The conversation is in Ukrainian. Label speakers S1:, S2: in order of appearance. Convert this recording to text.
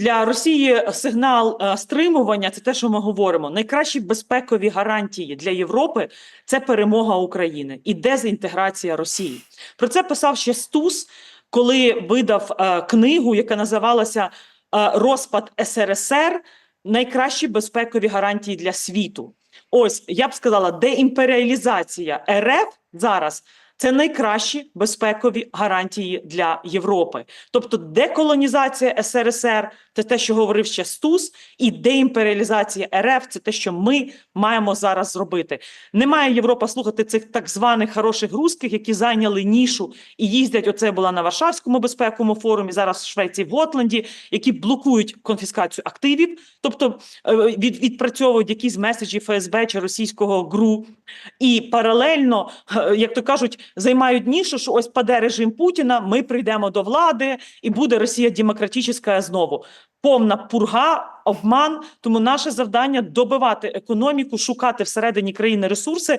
S1: для Росії сигнал е, стримування це те, що ми говоримо. Найкращі безпекові гарантії для Європи це перемога України і дезінтеграція Росії. Про це писав ще Стус, коли видав е, книгу, яка називалася е, Розпад СРСР. Найкращі безпекові гарантії для світу. Ось я б сказала, деімперіалізація РФ зараз це найкращі безпекові гарантії для Європи. Тобто деколонізація СРСР це те, що говорив ще Стус, і деімперіалізація РФ це те, що ми маємо зараз зробити. Не має Європа слухати цих так званих хороших русських, які зайняли нішу і їздять. Оце була на Варшавському безпековому форумі, зараз в Швеції, в Готланді, які блокують конфіскацію активів, тобто е, від, відпрацьовують якісь меседжі ФСБ чи російського ГРУ, і паралельно, е, як то кажуть, займають нішу, що ось паде режим Путіна, ми прийдемо до влади, і буде Росія демократична знову. Повна пурга, обман. Тому наше завдання добивати економіку, шукати всередині країни ресурси